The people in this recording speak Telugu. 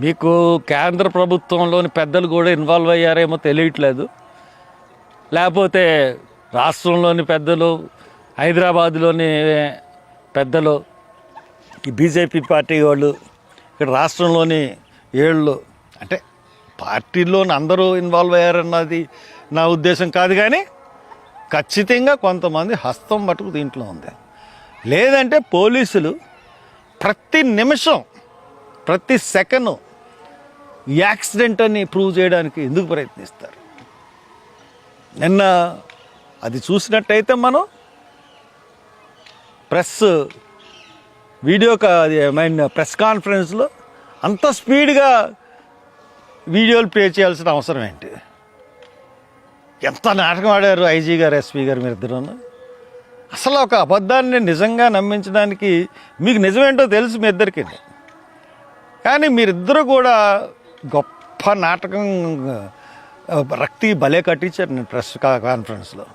మీకు కేంద్ర ప్రభుత్వంలోని పెద్దలు కూడా ఇన్వాల్వ్ అయ్యారేమో తెలియట్లేదు. లేకపోతే రాష్ట్రంలోని పెద్దలు హైదరాబాద్లోని పెద్దలు ఈ బీజేపీ పార్టీ వాళ్ళు ఇక్కడ రాష్ట్రంలోని ఏళ్ళు అంటే పార్టీలోని అందరూ ఇన్వాల్వ్ అయ్యారన్నది నా ఉద్దేశం కాదు కానీ ఖచ్చితంగా కొంతమంది హస్తం మటుకు దీంట్లో ఉంది. లేదంటే పోలీసులు ప్రతి నిమిషం ప్రతి సెకండ్ యాక్సిడెంట్ అని ప్రూవ్ చేయడానికి ఎందుకు ప్రయత్నిస్తారు? నిన్న అది చూసినట్టయితే మనం ప్రెస్ వీడియో కా- మీన్ ప్రెస్ కాన్ఫరెన్స్లో అంత స్పీడ్గా వీడియోలు ప్లే చేయాల్సిన అవసరం ఏంటి? ఎంత నాటకం ఆడారు ఐజీ గారు ఎస్పీ గారు మీరు ఇద్దరు అసలు ఒక అబద్ధాన్ని నిజంగా నమ్మించడానికి మీకు నిజమేంటో తెలుసు మీ ఇద్దరికి. కానీ మీరిద్దరు కూడా గొప్ప నాటకం రక్తి భలే కట్టించారు నేను ప్రెస్ కాన్ఫరెన్స్లో.